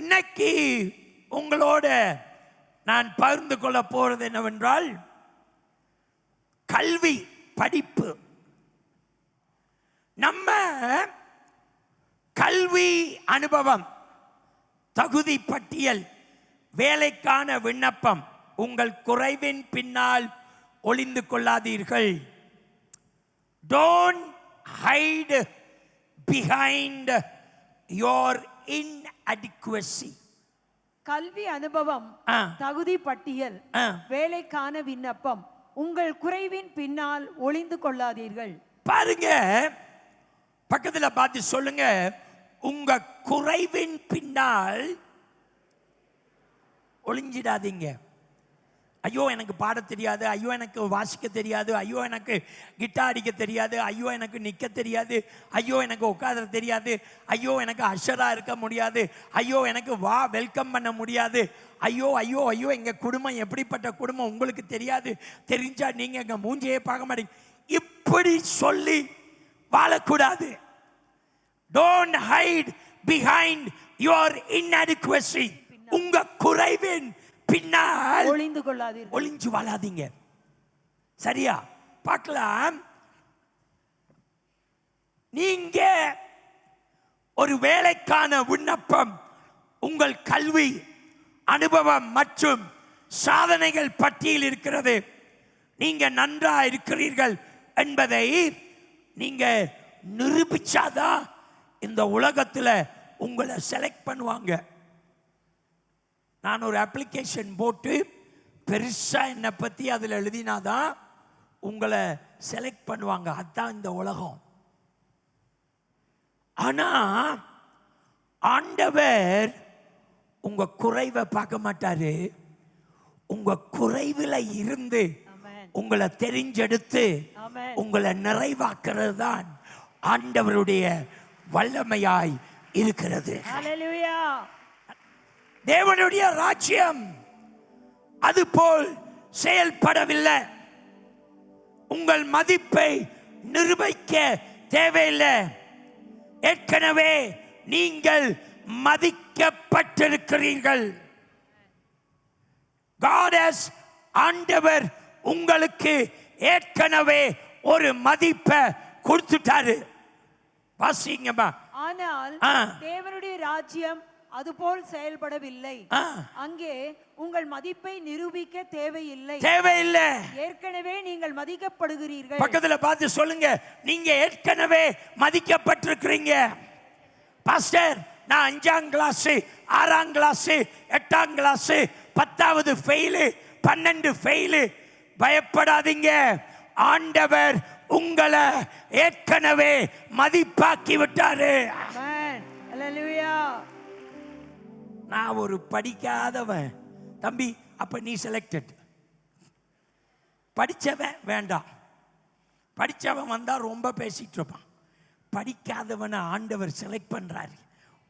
இன்னைக்கு உங்களோட நான் பகிர்ந்து கொள்ள போறது என்னவென்றால் கல்வி படிப்பு. நம்ம கல்வி அனுபவம் தகுதி பட்டியல் வேலைக்கான விண்ணப்பம் உங்கள் குறைவின் பின்னால் ஒளிந்து கொள்ளாதீர்கள். Don't hide behind your in inadequacy கல்வி அனுபவம். தகுதி பட்டியல். வேலைக்கான விண்ணப்பம் உங்கள் குறைவின் பின்னால் ஒளிந்து கொள்ளாதீர்கள். பாருங்க. பக்கத்துல பார்த்து சொல்லுங்க. உங்க குறைவின் பின்னால் ஒளிஞ்சிடாதீங்க. ஐயோ எனக்கு பாட தெரியாது ஐயோ எனக்கு வாசிக்க தெரியாது ஐயோ எனக்கு கிட்டார் அடிக்க தெரியாது ஐயோ எனக்கு நிற்க தெரியாது ஐயோ எனக்கு உட்கார தெரியாது ஐயோ எனக்கு அஷராக இருக்க முடியாது ஐயோ எனக்கு வா வெல்கம் பண்ண முடியாது ஐயோ ஐயோ ஐயோ எங்கள் குடும்பம் எப்படிப்பட்ட குடும்பம் உங்களுக்கு தெரியாது தெரிஞ்சால் நீங்கள் எங்கள் மூஞ்சியே பார்க்க மாட்டீங்க. இப்படி சொல்லி வாழக்கூடாது. Don't hide behind your inadequacy உங்கள் குறைவின் பின்னால் ஒளிந்து கொள்ளாதீர்கள். ஒளிஞ்சு வாழாதீங்க. சரியா? பார்க்கலாம். நீங்க ஒரு வேலைக்கான விண்ணப்பம் உங்கள் கல்வி அனுபவம் மற்றும் சாதனைகள் பட்டியல் இருக்கிறது. நீங்க நன்றா இருக்கிறீர்கள் என்பதை நீங்க நிரூபிச்சாதான் இந்த உலகத்துல உங்களை செலக்ட் பண்ணுவாங்க. நான் ஒரு அப்ளிகேஷன் போட்டு பெருசாக என்னை பற்றி அதில் எழுதினாதான் உங்களை செலக்ட் பண்ணுவாங்க. அதுதான் இந்த உலகம். ஆனால் ஆண்டவர் உங்க குறைவை பார்க்க மாட்டாரு. உங்க குறைவில் இருந்து. உங்களை தெரிஞ்செடுத்து. உங்களை நிறைவாக்குறது தான் ஆண்டவருடைய வல்லமையாய் இருக்கிறது. தேவனுடைய ராஜ்யம். அதுபோல் செயல்படவில்லை. உங்கள் மதிப்பை நிரூபிக்க தேவையில்லை. ஏற்கனவே நீங்கள் மதிக்கப்பட்டிருக்கிறீர்கள். God has ஆண்டவர் உங்களுக்கு ஏற்கனவே ஒரு மதிப்பை கொடுத்துட்டாரு. வாசிங்கம்மா. ஆனால். தேவனுடைய ராஜ்யம் அதுபோல் செயல்படவில்லை. அங்கே உங்கள் மதிப்பை நிரூபிக்க தேவையில்லை. தேவையில்லை. ஏற்கனவே நீங்கள் மதிக்கப்படுகிறீர்கள். பக்கத்துல பார்த்து சொல்லுங்க. நீங்க ஏற்கனவே மதிக்கப்பட்டிருக்கிறீங்க. பாஸ்டர் நான் அஞ்சாம் கிளாஸ் ஆறாம் கிளாஸ் எட்டாம் கிளாஸ் பத்தாவது ஃபெயிலு பன்னெண்டு ஃபெயிலு பயப்படாதீங்க. ஆண்டவர் உங்களை ஏற்கனவே மதிப்பாக்கி விட்டாரு. நான் ஒரு படிக்காதவன். தம்பி அப்ப நீ செலக்டட் படித்தவன் வேண்டாம். படித்தவன் வந்தால் ரொம்ப பேசிகிட்டு இருப்பான். படிக்காதவனை ஆண்டவர் செலக்ட் பண்ணுறாரு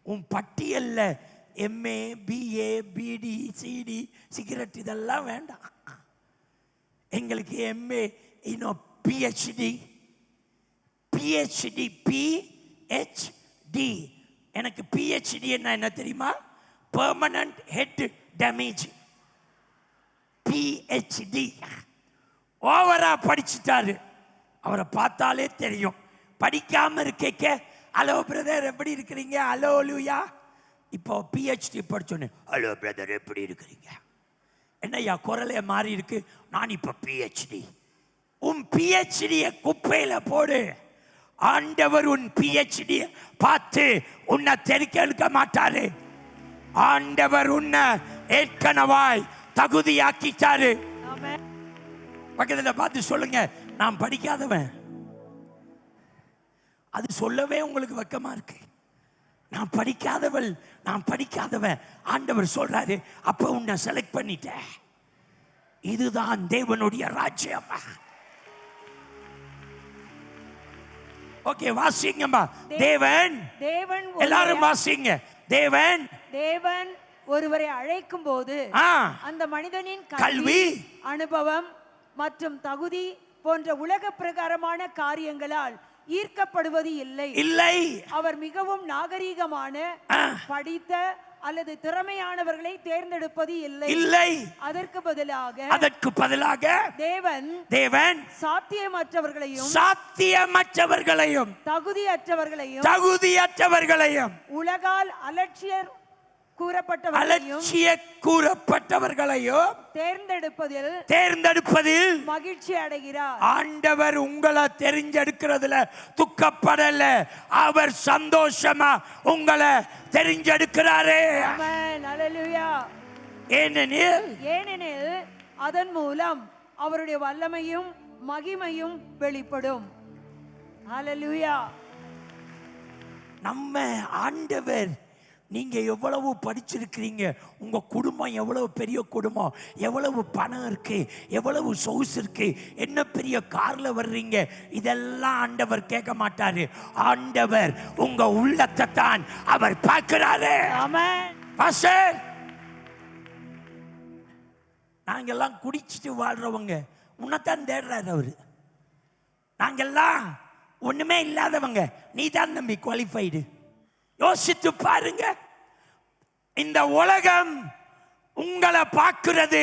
உன் பட்டியலில் MA BA BT CT cigarette இதெல்லாம் வேண்டாம். எங்களுக்கு எம்ஏ இன்னும் பிஹெச்டி பிஹெச்டி பிஹெச்டி எனக்கு பிஹெச்டி என்ன என்ன தெரியுமா? பெர்மனன்ட் ஹெட் டேமேஜ் பிஹெச்டி ஓவரா படிச்சுட்டாரு. அவரை பார்த்தாலே தெரியும். படிக்காம இருக்கேக்க. ஹலோ பிரதர் எப்படி இருக்கிறீங்க? ஹலோ லூயா இப்போ பிஹெச்டி படிச்சோன்னு ஹலோ பிரதர் எப்படி இருக்கிறீங்க? என்னய்யா குரலே மாறி இருக்கு. நான் இப்போ பிஹெச்டி உன் பிஹெச்டியை குப்பையில் போடு. ஆண்டவர் உன் பிஹெச்டியை பார்த்து உன்னை தெரிக்க எடுக்க மாட்டாரு. ஆண்டவர் உன்னை ஏற்கனவாய் தகுதியாக்கிட்டாரு. பக்கத்துல பார்த்து சொல்லுங்க நான் படிக்காதவன். அது சொல்லவே உங்களுக்கு வெக்கமா இருக்கு. நான் படிக்காதவள் நான் படிக்காதவன். ஆண்டவர் சொல்றாரு அப்ப உன்னை செலக்ட் பண்ணிட்டேன். இதுதான் தேவனுடைய ராஜ்யம்? ஓகே வாசிங்கம்மா. தேவன். தேவன் எல்லாரும் வாசிங்க. தேவன் தேவன் ஒருவரை அழைக்கும் போது அந்த மனிதனின் கல்வி, அனுபவம் மற்றும் தகுதி போன்ற உலக பிரகாரமான காரியங்களால் ஈர்க்கப்படுவது இல்லை. இல்லை. அவர் மிகவும் நாகரீகமான. படித்த அல்லது திறமையானவர்களை தேர்ந்தெடுப்பது இல்லை. இல்லை. அதற்கு பதிலாக அதற்கு பதிலாக தேவன் தேவன் சாத்தியமற்றவர்களையும் சாத்தியமற்றவர்களையும் தகுதியற்றவர்களையும் தகுதியற்றவர்களையும் உலகால் அலட்சியர் கூறப்பட்டவர்களையும் கூறப்பட்டவர்களையும் தேர்ந்தெடுப்பதில் தேர்ந்தெடுப்பதில் மகிழ்ச்சி அடைகிறார். ஆண்டவர் உங்களை தெரிஞ்செடுக்கிறதுல துக்கப்படல. அவர் சந்தோஷமா உங்களை தெரிஞ்செடுக்கிறாரே. ஏனெனில் ஏனெனில் அதன் மூலம் அவருடைய வல்லமையும் மகிமையும் வெளிப்படும். நம்ம ஆண்டவர் நீங்க எவ்வளவு படிச்சிருக்கிறீங்க? உங்க குடும்பம் எவ்வளவு பெரிய குடும்பம்? எவ்வளவு பணம் இருக்கு? எவ்வளவு சொகுசு இருக்கு? என்ன பெரிய கார்ல வர்றீங்க? இதெல்லாம் ஆண்டவர் கேட்க மாட்டாரு. ஆண்டவர் உங்க உள்ளத்தை தான் அவர் பார்க்கிறாரு. பாஸ்டர் நாங்கெல்லாம் குடிச்சிட்டு வாழ்றவங்க. உன்னைத்தான் தேடுறாரு அவரு. நாங்கெல்லாம் ஒண்ணுமே இல்லாதவங்க. நீ தான் நம்பி குவாலிஃபைடு யோசித்து பாருங்க. இந்த உலகம் உங்களை பார்க்கிறது.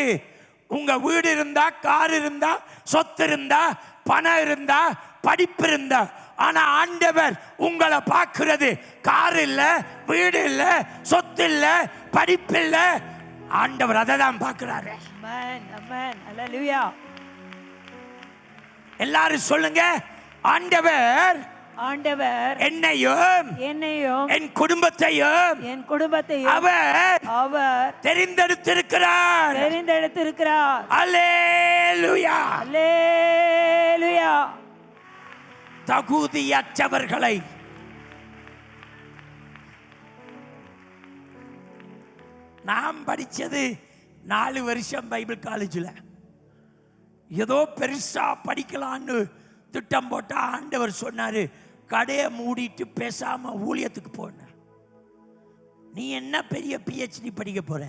உங்க வீடு இருந்தா கார் இருந்தா சொத்து இருந்தா பணம் இருந்தா படிப்பு இருந்தா. ஆனா ஆண்டவர் உங்களை பார்க்கிறது. கார் இல்ல வீடு இல்ல சொத்து இல்ல படிப்பு இல்ல. ஆண்டவர் அதை தான் பார்க்கிறாரு எல்லாரும் சொல்லுங்க. ஆண்டவர் ஆண்டவர் என்னையும் என்னையும் என் குடும்பத்தையும் என் குடும்பத்தையும் அவர் அவர் தெரிந்தெடுத்திருக்கிறார். தெரிந்தெடுத்திருக்கிறார். அல்லேலூயா. அல்லேலூயா. தகுதியற்றவர்களை நான் படிச்சது நாலு வருஷம் பைபிள் காலேஜில். ஏதோ பெருசா படிக்கலான்னு திட்டம் போட்டா ஆண்டவர் சொன்னாரு கடையை மூடிட்டு பேசாம ஊழியத்துக்கு போன நீ என்ன பெரிய பிஹெச்டி படிக்க போற?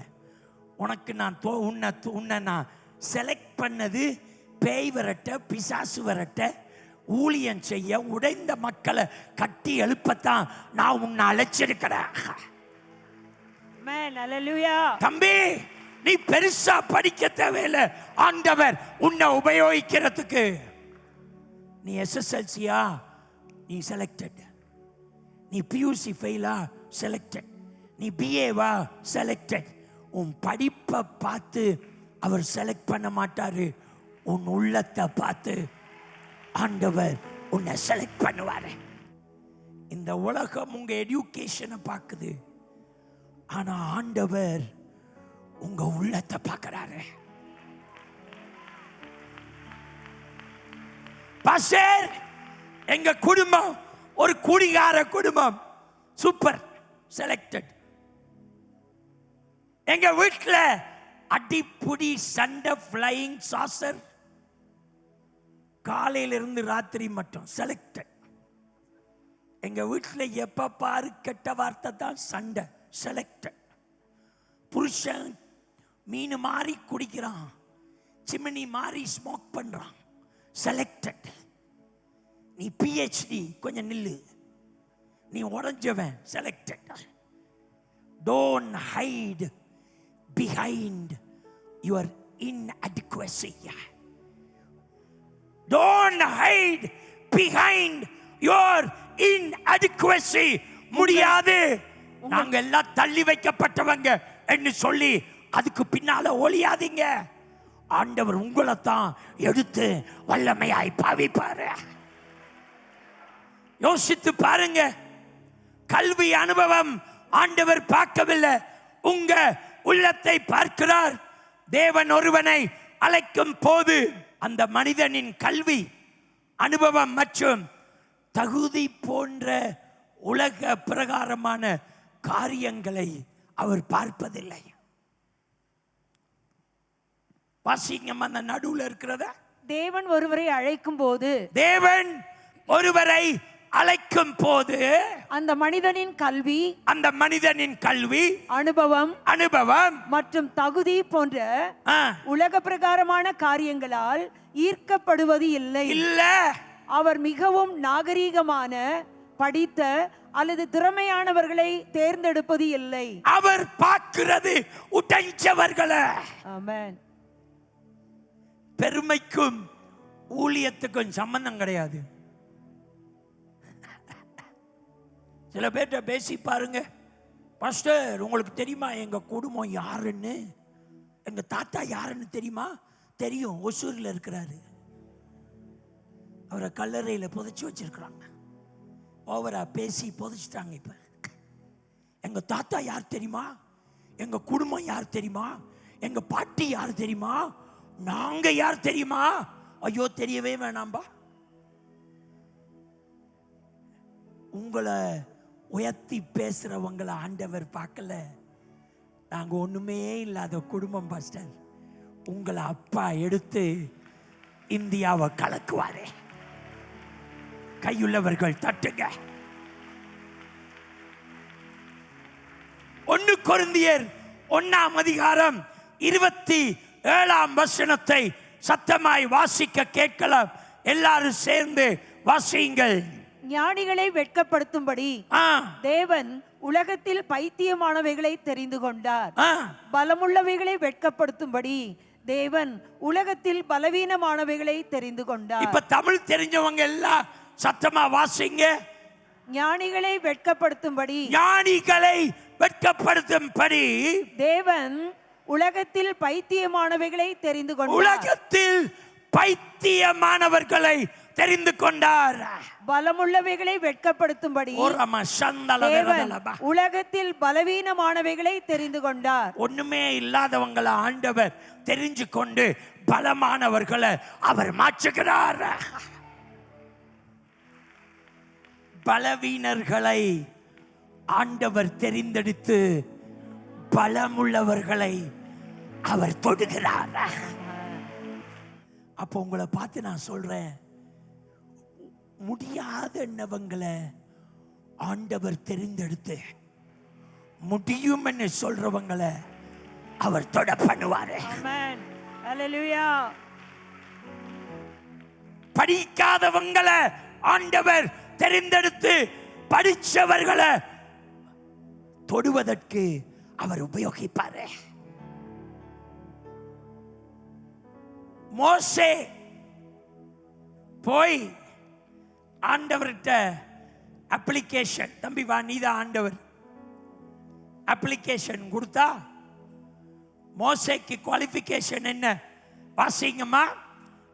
உனக்கு நான் தோ உன்னை உன்னை நான் செலக்ட் பண்ணது பேய் விரட்ட பிசாசு விரட்ட ஊழியம் செய்ய உடைந்த மக்களை கட்டி எழுப்பத்தான் நான் உன்னை அழைச்சிருக்கிறேன். தம்பி நீ பெருசா படிக்க தேவையில்லை. ஆண்டவர் உன்னை உபயோகிக்கிறதுக்கு. நீ எஸ்எஸ்எல்சியா நீ செலக்டட் நீ பியூசி ஃபெயிலா செலக்டட் நீ பிஏவா செலக்டட் உன் படிப்பை பார்த்து அவர் செலக்ட் பண்ண மாட்டாரு. உன் உள்ளத்தை பார்த்து ஆண்டவர் உன்னை செலக்ட் பண்ணுவாரு. இந்த உலகம் உங்க எஜுகேஷனை பார்க்குது. ஆனா ஆண்டவர் உங்க உள்ளத்தை பார்க்கறாரு. பாஸ்டர் எங்க குடும்பம்? ஒரு குடிகார குடும்பம். சூப்பர் செலக்டட் எங்க வீட்டில் அடிப்புடி சண்டை ஃப்ளையிங் சாசர் காலையிலிருந்து ராத்திரி மட்டும். செலக்டட் எங்க வீட்டில் எப்ப பாரு கெட்ட வார்த்தை தான் சண்டை. செலக்டட் புருஷன் மீன் மாறி குடிக்கிறான். சிமினி மாறி ஸ்மோக் பண்றான். செலக்டட் நீ பிஹெச்டி கொஞ்சம் நில்லு. நீ உடஞ்சவன் selected don't hide behind your inadequacy. Don't hide behind your inadequacy. முடியாது. நாங்க எல்லாம் தள்ளி வைக்கப்பட்டவங்க என்று சொல்லி அதுக்கு பின்னால ஒளியாதீங்க. ஆண்டவர் உங்களை தான் எடுத்து வல்லமையாய் பாவிப்பாரு. யோசித்து பாருங்க. கல்வி அனுபவம் ஆண்டவர் பார்க்கவில்லை. உங்க உள்ளத்தை பார்க்கிறார். தேவன் ஒருவனை அழைக்கும் போது அந்த மனிதனின் கல்வி அனுபவம் மற்றும் தகுதி போன்ற உலக பிரகாரமான காரியங்களை அவர் பார்ப்பதில்லை. வாசிங்கம் அந்த நடுவுல இருக்கிறத? தேவன் ஒருவரை அழைக்கும் போது தேவன் ஒருவரை அழைக்கும் போது அந்த மனிதனின் கல்வி அந்த மனிதனின் கல்வி அனுபவம் அனுபவம் மற்றும் தகுதி போன்ற உலக பிரகாரமான காரியங்களால் ஈர்க்கப்படுவது இல்லை. இல்ல. அவர் மிகவும் நாகரீகமான படித்த அல்லது திறமையானவர்களை தேர்ந்தெடுப்பது இல்லை. அவர் பார்க்கிறது உடைஞ்சவர்களை. ஆமென். பெருமைக்கும் ஊழியத்துக்கும் சம்பந்தம் கிடையாது. சில பேர்கிட்ட பேசி பாருங்க. பாஸ்டர் உங்களுக்கு தெரியுமா எங்கள் குடும்பம் யாருன்னு? எங்கள் தாத்தா யாருன்னு தெரியுமா? தெரியும் ஒசூரில் இருக்கிறாரு. அவரை கல்லறையில் புதைச்சி வச்சிருக்கிறாங்க. ஓவரா பேசி புதைச்சிட்டாங்க இப்போ. எங்கள் தாத்தா யார் தெரியுமா? எங்கள் குடும்பம் யார் தெரியுமா? எங்கள் பாட்டி யார் தெரியுமா? நாங்கள் யார் தெரியுமா? ஐயோ தெரியவே வேணாம்பா. உங்களை உயர்த்தி பேசுறவங்களை ஆண்டவர் பார்க்கல. நாங்க ஒண்ணுமே இல்லாத குடும்பம் பாஸ்டர் உங்களை அப்பா எடுத்து இந்தியாவை கலக்குவாரே. கையுள்ளவர்கள் தட்டுங்க. ஒன்னு கொருந்தியர் ஒன்னாம் அதிகாரம் இருபத்தி ஏழாம் வசனத்தை சத்தமாய் வாசிக்க கேட்கலாம். எல்லாரும் சேர்ந்து வாசியுங்கள். ஞானிகளை வெட்கப்படுத்தும்படி தேவன் உலகத்தில் பைத்தியமானவைகளை தெரிந்து கொண்டார். பலமுள்ளவைகளை வெட்கப்படுத்தும்படி தேவன் உலகத்தில் பலவீனமானவைகளை தெரிந்து கொண்டார். இப்ப தமிழ் தெரிஞ்சவங்க எல்லாம் சத்தமா வாசிங்க. ஞானிகளை வெட்கப்படுத்தும்படி ஞானிகளை வெட்கப்படுத்தும்படி தேவன் உலகத்தில் பைத்தியமானவைகளை தெரிந்து கொண்டார். உலகத்தில் பைத்தியமானவர்களை தெரிந்து கொண்டார். பலமுள்ளவைகளை வெட்கப்படுத்தும்படி. உலகத்தில் பலவீனமானவைகளை தெரிந்து கொண்டார். ஒண்ணுமே இல்லாதவங்களை ஆண்டவர் தெரிஞ்சு கொண்டு பலமானவர்களை அவர் மாற்றுகிறார். பலவீனர்களை ஆண்டவர் தெரிந்தெடுத்து பலமுள்ளவர்களை அவர் தொடுகிறார். அப்போ உங்களை பார்த்து நான் சொல்றேன். முடியாதவங்களை ஆண்டவர் தெரிந்தெடுத்து முடியும் என்று சொல்றவங்களை அவர் தொட பண்ணுவாரு. படிக்காதவங்களை ஆண்டவர் தெரிந்தெடுத்து படிச்சவர்களை தொடுவதற்கு அவர் உபயோகிப்பாரு. மோசே போய் ஆண்டவர்கிட்ட அப்ளிகேஷன் தம்பி வா நீதான் ஆண்டவர். அப்ளிகேஷன் கொடுத்தா மோசேக்கு குவாலிஃபிகேஷன் என்ன? வாசிங்கம்மா.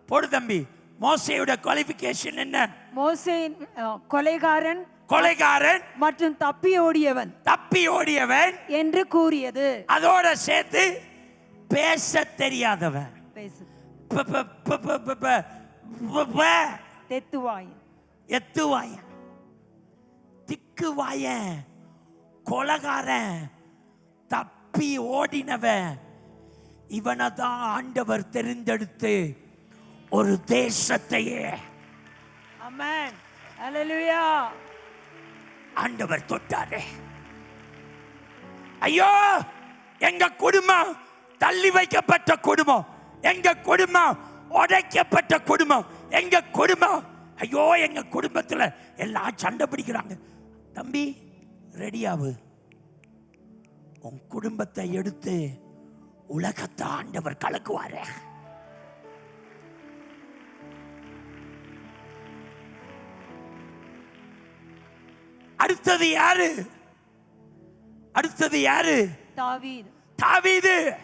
போடு தம்பி. மோசையோட குவாலிஃபிகேஷன் என்ன? மோசே அஹ், கொலைகாரன் கொலைகாரன் மற்றும் தப்பி ஓடியவன் தப்பி ஓடியவன் என்று கூறியது. அதோட சேர்த்து பேச தெரியாதவன். பேசு. ப- தெத்துவாயன் எத்துவாயன். திக்குவாயன். கொலகாரன். தப்பி ஓடினவன். இவனை தான் ஆண்டவர் தெரிந்தெடுத்து ஒரு தேசத்தையே. ஆண்டவர் தொட்டாரு. ஐயோ எங்க குடும்பம் தள்ளி வைக்கப்பட்ட குடும்பம். எங்க குடும்பம் உடைக்கப்பட்ட குடும்பம். எங்க குடும்பம் ஐயோ எங்க குடும்பத்துல எல்லாம் சண்டை பிடிக்கிறாங்க. தம்பி ரெடியாவு உன் குடும்பத்தை எடுத்து உலகத்தை ஆண்டவர் கலக்குவாரு. அடுத்தது யாரு? அடுத்தது யாரு? தாவீது. தாவீது.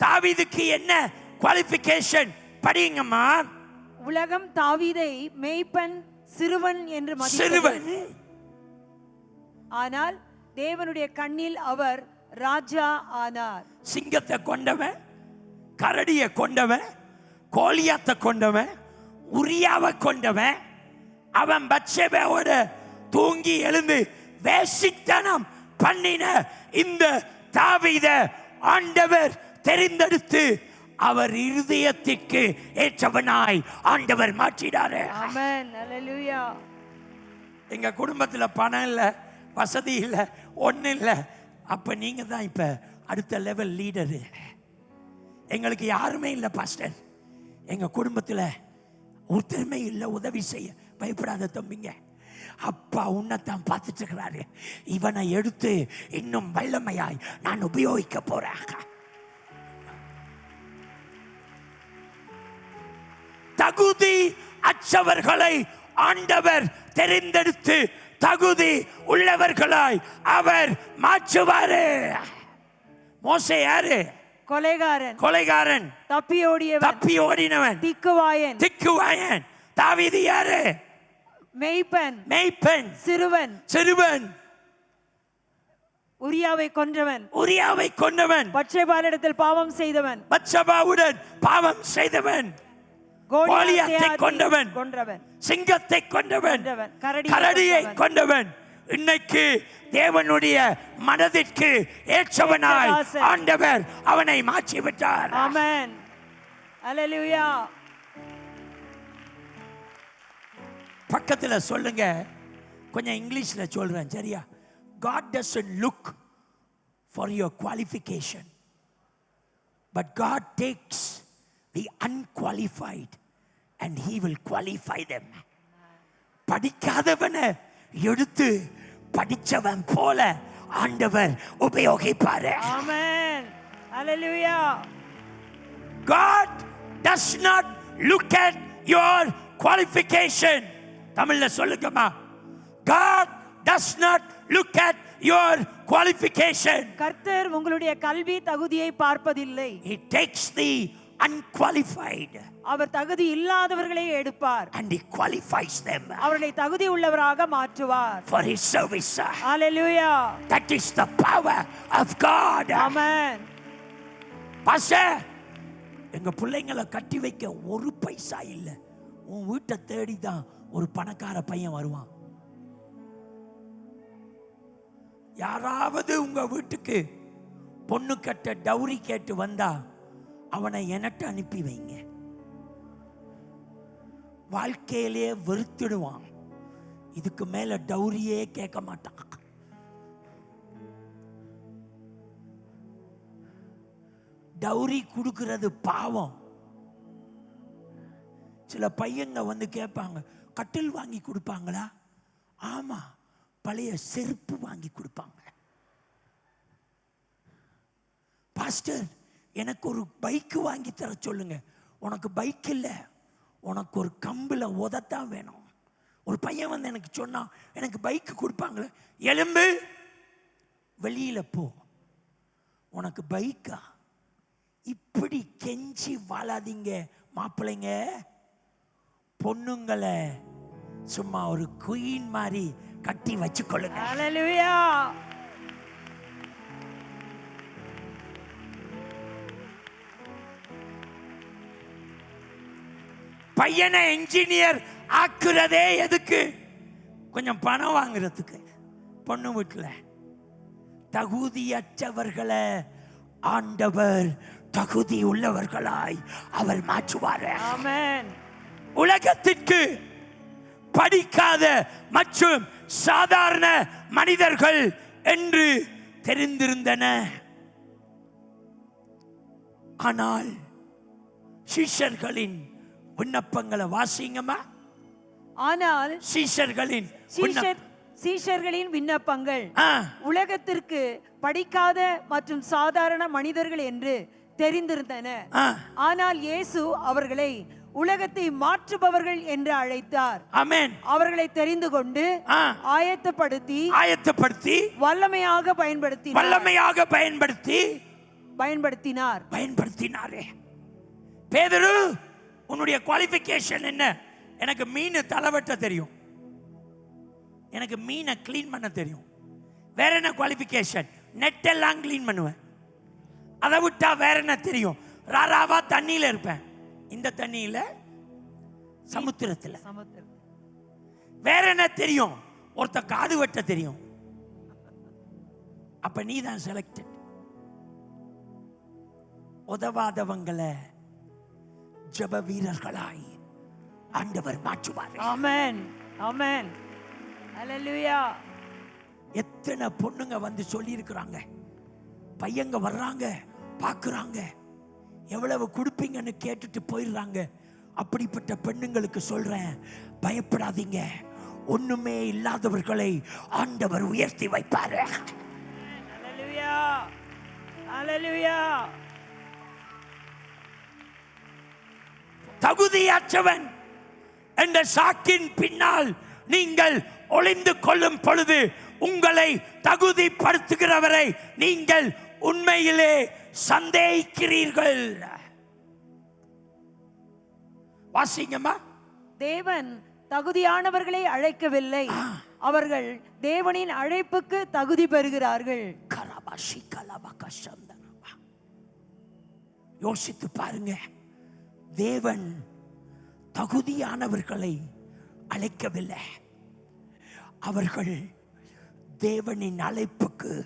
தாவீதுக்கு என்ன குவாலிஃபிகேஷன் படிங்கம்மா உலகம் தாவீதை மேய்ப்பன் சிறுவன் என்று சிறுவன். ஆனால் தேவனுடைய கண்ணில் அவர் ராஜா ஆனார். சிங்கத்தை கொண்டவன் கரடியை கொண்டவன் கோலியாத்தை கொண்டவன் உரியாவை கொண்டவன் அவன் பட்சேபோட தூங்கி எழுந்து வேசித்தனம் பண்ணின இந்த தாவீத ஆண்டவர் தெரிந்தெடுத்து அவர் இருதயத்திற்கு ஏற்றவனாய் ஆண்டவர் மாற்றினாரு. எங்க குடும்பத்துல பணம் இல்லை வசதி இல்லை ஒன்றும் இல்லை. அப்ப நீங்க தான் இப்ப அடுத்த லெவல் லீடரு எங்களுக்கு யாருமே இல்லை பாஸ்டர் எங்க குடும்பத்துல ஒருத்தருமே இல்லை உதவி செய்ய பயப்படாத தம்பிங்க. அப்பா உன்னைத்தான் பார்த்துட்டு இருக்கிறாரு. இவனை எடுத்து இன்னும் வல்லமையாய் நான் உபயோகிக்க போறேன் தகுதி அற்றவர்களை ஆண்டவர் தெரிந்தெடுத்து தகுதி உள்ளவர்களாய் அவர் மாற்றுவாரு. மோசே யாரு? கொலைகாரன். கொலைகாரன். தப்பியோடியவன் தப்பி ஓடினவன். திக்குவாயன். திக்குவாயன். தாவீது யாரு? மெய்ப்பன். மெய்ப்பெண் சிறுவன். சிறுவன். உரியாவை கொன்றவன். உரியாவை கொண்டவன் பட்சைபாலிடத்தில் பாவம் செய்தவன். பத்சபாவுடன் பாவம் செய்தவன். கோலியாத்தை கொண்டவன். கொன்றவன் சிங்கத்தை கொண்டவன். கரடியை. கொண்டவன் இன்னைக்கு தேவனுடைய மனதிற்கு ஏற்றவனாய். ஆண்டவர் அவனை மாற்றி விட்டார் ஆமென் அல்லேலூயா பக்கத்துல சொல்லுங்க கொஞ்சம் இங்கிலீஷ்ல சொல்றேன் சரியா God doesn't look for your qualification but God takes the unqualified and he will qualify them படிக்காதவனை எடுத்து படிச்சவன் போல ஆண்டவர் உபயோகிப்பாரு ஆமென் அல்லேலூயா God does not look at your qualification. தமிழ்ல சொல்லுங்கம்மா God does not look at your qualification. கர்த்தர் உங்களுடைய கல்வி தகுதியை பார்ப்பதில்லை He takes the unqualified. அவர் தகுதி இல்லாதவர்களை எடுப்பார். And he qualifies them அவர்களை தகுதி உள்ளவராக மாற்றுவார். for his service. அல்லேலூயா That is the power of God. ஆமென் பாஸ்டர் எங்க பிள்ளைங்களை கட்டி வைக்க ஒரு பைசா இல்லை. உன் வீட்டை தேடி தான் ஒரு பணக்கார பையன் வருவான். யாராவது உங்க வீட்டுக்கு பொண்ணு கட்ட டவுரி கேட்டு வந்தா அவனை எனட்டு அனுப்பி வைங்க. வாழ்க்கையிலே வெறுத்துடுவான். இதுக்கு மேல டௌரியே கேட்க மாட்டான். டௌரி கொடுக்கிறது பாவம். சில பையங்க வந்து கேட்பாங்க கட்டில் வாங்கி கொடுப்பாங்களா? ஆமா பழைய செருப்பு வாங்கி கொடுப்பாங்க. பாஸ்டர் எனக்கு ஒரு பைக்கு வாங்கி தர சொல்லுங்க. உனக்கு பைக் இல்லை. உனக்கு ஒரு கம்பில் உதத்தான் வேணும். ஒரு பையன் வந்து எனக்கு சொன்னான் எனக்கு பைக்கு கொடுப்பாங்களே. எலும்பு வெளியில போ. உனக்கு பைக்கா இப்படி கெஞ்சி வாழாதீங்க மாப்பிள்ளைங்க. பொண்ணுங்களை சும்மா ஒரு குயின் மாதிரி கட்டி வச்சுக்கொள்ளுங்க. பையனை என்ஜினியர் ஆக்குறதே எதுக்கு? கொஞ்சம் பணம் வாங்குறதுக்கு. பொண்ணு வீட்டில். தகுதியற்றவர்களை ஆண்டவர் தகுதி உள்ளவர்களாய் அவர் மாற்றுவார். உலகத்திற்கு படிக்காத மற்றும் சாதாரண மனிதர்கள் என்று தெரிந்திருந்தன. ஆனால் சீஷர்களின் விண்ணப்பங்களை வாசிங்கம்மா. ஆனால் சீஷர்களின் சீஷர்களின் விண்ணப்பங்கள் உலகத்திற்கு படிக்காத மற்றும் சாதாரண மனிதர்கள் என்று தெரிந்திருந்தன. ஆனால் இயேசு அவர்களை உலகத்தை மாற்றுபவர்கள் என்று அழைத்தார். ஆமென். அவர்களை தெரிந்து கொண்டு ஆயத்தப்படுத்தி ஆயத்தப்படுத்தி வல்லமையாக பயன்படுத்தினார். வல்லமையாக பயன்படுத்தி பயன்படுத்தினார். பயன்படுத்தினாரே. பேதரு உன்னுடைய குவாலிஃபிகேஷன் என்ன? எனக்கு மீன் தலைவெட்ட தெரியும். எனக்கு மீனை க்ளீன் பண்ண தெரியும். வேற என்ன குவாலிஃபிகேஷன் நெட்டெல்லாம் க்ளீன் பண்ணுவேன். அதை விட்டா வேற என்ன தெரியும்? ராராவா தண்ணியில் இருப்பேன். இந்த தண்ணியில் சமுத்திரத்தில். சமுத்திரம் வேற என்ன தெரியும்? ஒருத்த காது வெட்ட தெரியும். அப்ப நீ தான் செலக்டட் உதவாதவங்களை ஜெப வீரர்களாய் ஆண்டவர் மாற்றுவார். ஆமென் ஆமென் அல்லேலூயா எத்தனை பொண்ணுங்க வந்து சொல்லி இருக்கிறாங்க பையங்க வர்றாங்க பார்க்குறாங்க எவ்வளவு கொடுப்பீங்கன்னு கேட்டுட்டு போயிடுறாங்க. அப்படிப்பட்ட பெண்ணுங்களுக்கு சொல்றேன் பயப்படாதீங்க. ஒண்ணுமே இல்லாதவர்களை ஆண்டவர் உயர்த்தி வைப்பாரு. Hallelujah. Hallelujah. தகுதியற்றவன் என்ற சாக்கின் பின்னால் நீங்கள் ஒளிந்து கொள்ளும் பொழுது உங்களை தகுதிப்படுத்துகிறவரை நீங்கள் உண்மையிலே சந்தேகிக்கிறீர்கள். வாசிங்கம்மா. தேவன் தகுதியானவர்களை அழைக்கவில்லை. அவர்கள் தேவனின் அழைப்புக்கு தகுதி பெறுகிறார்கள். யோசித்து பாருங்க. தேவன் தகுதியானவர்களை அழைக்கவில்லை. அவர்கள் தேவனின் அழைப்புக்கு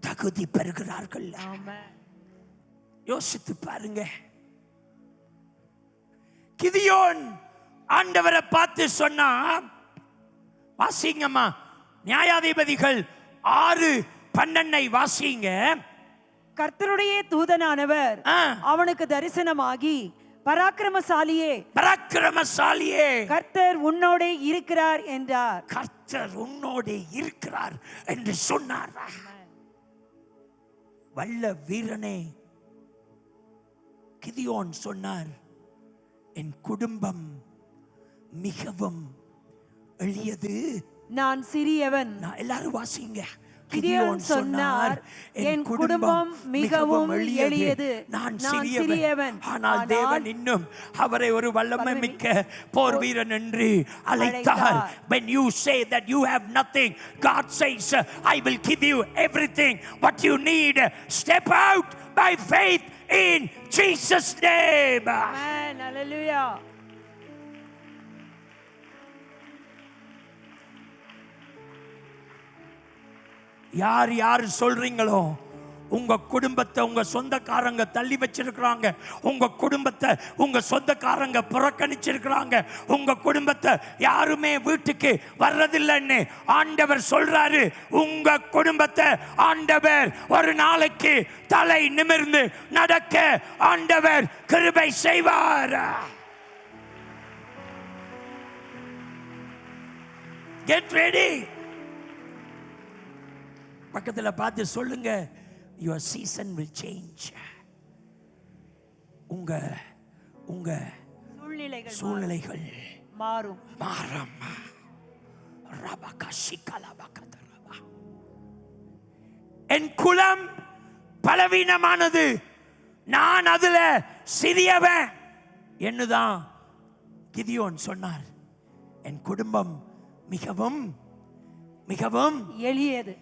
தகுதி பெறுகிறார்கள். யோசித்து பாருங்க. கிதியோன் ஆண்டவரை பார்த்து சொன்னா வாசிங்கம்மா நியாயாதிபதிகள் ஆறு பன்னெண்டை வாசிங்க. கர்த்தருடைய தூதனானவர். அவனுக்கு தரிசனமாகி பராக்கிரமசாலியே. பராக்கிரமசாலியே. கர்த்தர் உன்னோடே இருக்கிறார் என்றார். கர்த்தர் உன்னோடு இருக்கிறார் என்று சொன்னார். வல்ல வீரனே கிதியோன் சொன்னார் என் குடும்பம் மிகவும் எளியது. நான் சிறியவன். நான் எல்லாரும் வாசிங்க. கிதியோன் சொன்னார், "என் குடும்பம் மிகவும் எளியது. நான் சிறியவன். ஆனால் தேவன் இன்னும் அவரை ஒரு வல்லமை மிக்க போர் வீரன் என்று அழைத்தார். when you say that you have nothing god says i will give you everything what you need step out by faith in jesus name Amen. Hallelujah. யார் யார் சொல்றீங்களோ உங்க குடும்பத்தை உங்க சொந்தக்காரங்க தள்ளி வச்சிருக்கிறாங்க. உங்க குடும்பத்தை உங்க சொந்தக்காரங்க புறக்கணிச்சிருக்கிறாங்க. உங்க குடும்பத்தை யாருமே வீட்டுக்கு வர்றதில்லைன்னு ஆண்டவர் சொல்றாரு. உங்க குடும்பத்தை ஆண்டவர் ஒரு நாளைக்கு தலை நிமிர்ந்து நடக்க ஆண்டவர் கிருபை செய்வார்? Get ready. பக்கத்துல பார்த்து சொல்லுங்க. யுவர் சீசன் வில் சேஞ்ச் உங்க உங்க சூழ்நிலைகள் சூழ்நிலைகள் மாறும். மாறம். என் குலம் பலவீனமானது. நான் அதுல சிறியவன். என்னதான் கிதியோன் சொன்னார். என் குடும்பம் மிகவும் மிகவும் எளியது.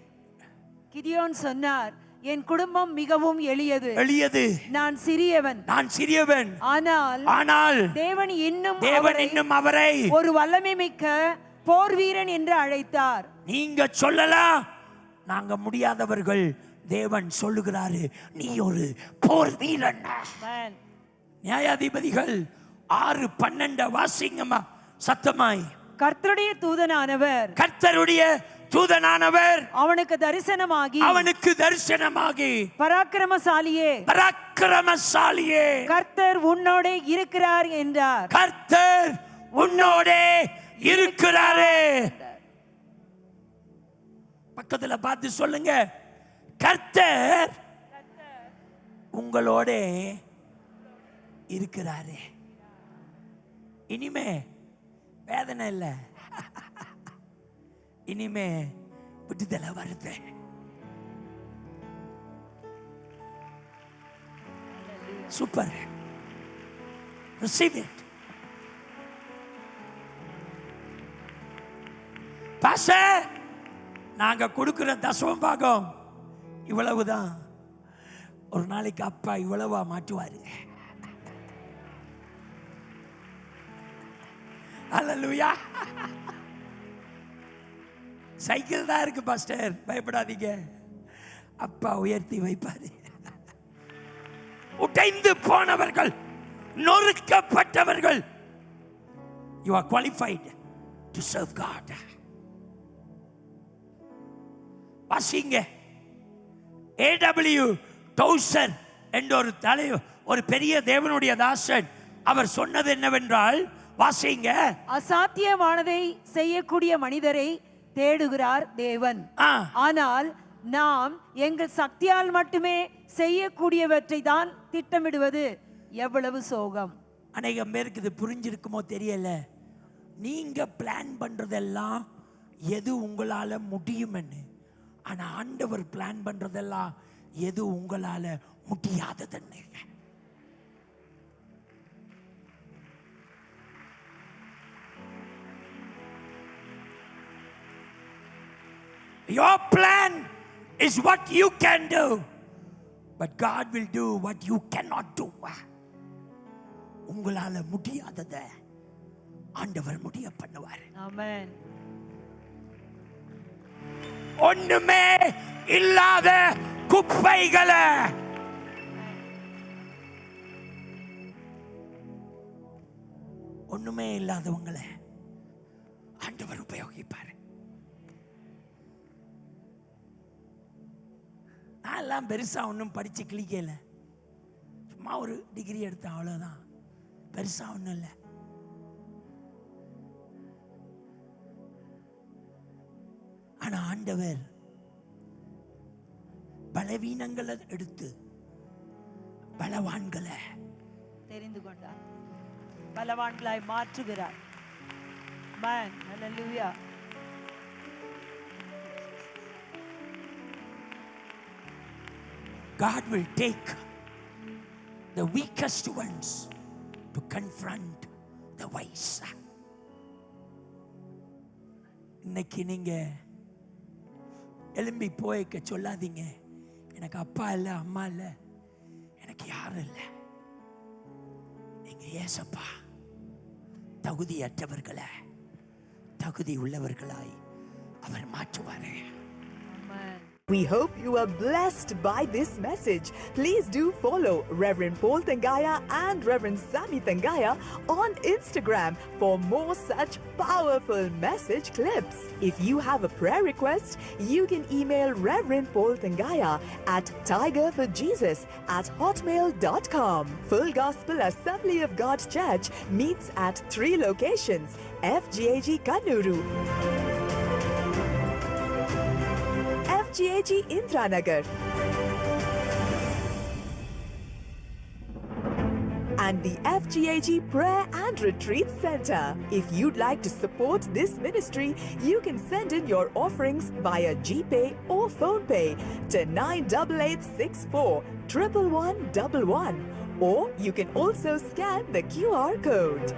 கிதியோன் சொன்னார் என் குடும்பம் மிகவும் எளியது. எளியது. நான் சிறியவன். நான் சிறியவன். ஆனால் ஆனால் தேவன் இன்னும் தேவன் இன்னும் அவரை ஒரு வல்லமை மிக்க போர் வீரன் என்று அழைத்தார். நீங்க சொல்லலாம். நாங்க முடியாதவர்கள். தேவன் சொல்லுகிறாரு நீ ஒரு போர் வீரன். நியாயாதிபதிகள் ஆறு பன்னெண்ட வாசிங்கம்மா சத்தமாய். கர்த்தருடைய தூதனானவர். கர்த்தருடைய தூதனானவர். அவனுக்கு தரிசனமாகி. அவனுக்கு தரிசனமாகி. பராக்கிரமசாலியே. பராக்கிரமசாலியே. கர்த்தர் உன்னோடே இருக்கிறார் என்றார். கர்த்தர் உன்னோடே இருக்கிறாரே. பக்கத்துல பார்த்து சொல்லுங்க. கர்த்தர் உங்களோட இருக்கிறாரு. இனிமே வேதனை இல்லை. இனிமே விடுதலை வருது. சூப்பர் ரிசீவ் இட் பாச நாங்க கொடுக்கிற தசவம் பாகம் இவ்வளவுதான். ஒரு நாளைக்கு அப்பா இவ்வளவா மாட்டுவாரு அல்லலுயா சைக்கிள் தான் இருக்கு பாஸ்டர். பயப்படாதீங்க. அப்பா உயர்த்தி வைப்பாரு. உடைந்து போனவர்கள் நொறுக்கப்பட்டவர்கள். You are qualified to serve God வாசிங்க. ஏடபிள்யூ டவுசர் என்ற ஒரு தலை ஒரு பெரிய தேவனுடைய தாசன் அவர் சொன்னது என்னவென்றால் வாசிங்க. அசாத்தியமானதை செய்யக்கூடிய மனிதரை தேடுகிறார் தேவன். ஆனால் நாம் எங்கள் சக்தியால் மட்டுமே செய்யக்கூடியவற்றை தான் திட்டமிடுவது. எவ்வளவு சோகம். அநேகம் பேருக்கு இது புரிஞ்சிருக்குமோ தெரியல. நீங்க பிளான் பண்றதெல்லாம் எது உங்களால முடியும்னு ஆனா ஆண்டவர் பிளான் பண்றதெல்லாம் எது உங்களால முடியாததுன்னு. Your plan is what you can do, but God will do what you cannot do. உங்களால முடியாதத ஆண்டவர் முடிய பண்ணுவார். ஒண்ணுமே இல்லாத குப்பைகளை. ஒண்ணுமே இல்லாதவங்களை ஆண்டவர் உபயோகிப்பார். நான் எல்லாம் பெருசா ஒன்றும் படிச்சு கிளிக்கல சும்மா ஒரு டிகிரி எடுத்தேன் அவ்வளவுதான். பெருசா ஒன்றும் இல்லை. ஆனா ஆண்டவர் பலவீனங்களை எடுத்து பலவான்களை தெரிந்து கொண்டார். பலவான்களாய் மாற்றுகிறார். மேன் ஹalleluya God will take the weakest ones to confront the wise. இன்னைக்கு நீங்க எலும்பி போய்க்க சொல்லாதீங்க. எனக்கு அப்பா இல்லை அம்மா இல்லை எனக்கு யாரும் இல்லை. நீங்க ஏசப்பா தகுதியற்றவர்களை தகுதி உள்ளவர்களாய் அவர் மாற்றுவாரு. We hope you are blessed by this message. Please do follow Reverend Paul Tangaya and Reverend Sami Tangaya on Instagram for more such powerful message clips. If you have a prayer request, you can email Reverend Paul Tangaya at tigerforjesus at hotmail.com. Full Gospel Assembly of God Church meets at three locations FGAG Kannuru. FGAG Indranagar and the FGAG Prayer and Retreat Center. If you'd like to support this ministry, you can send in your offerings via GPay or PhonePay to 98864 11111 or you can also scan the QR code.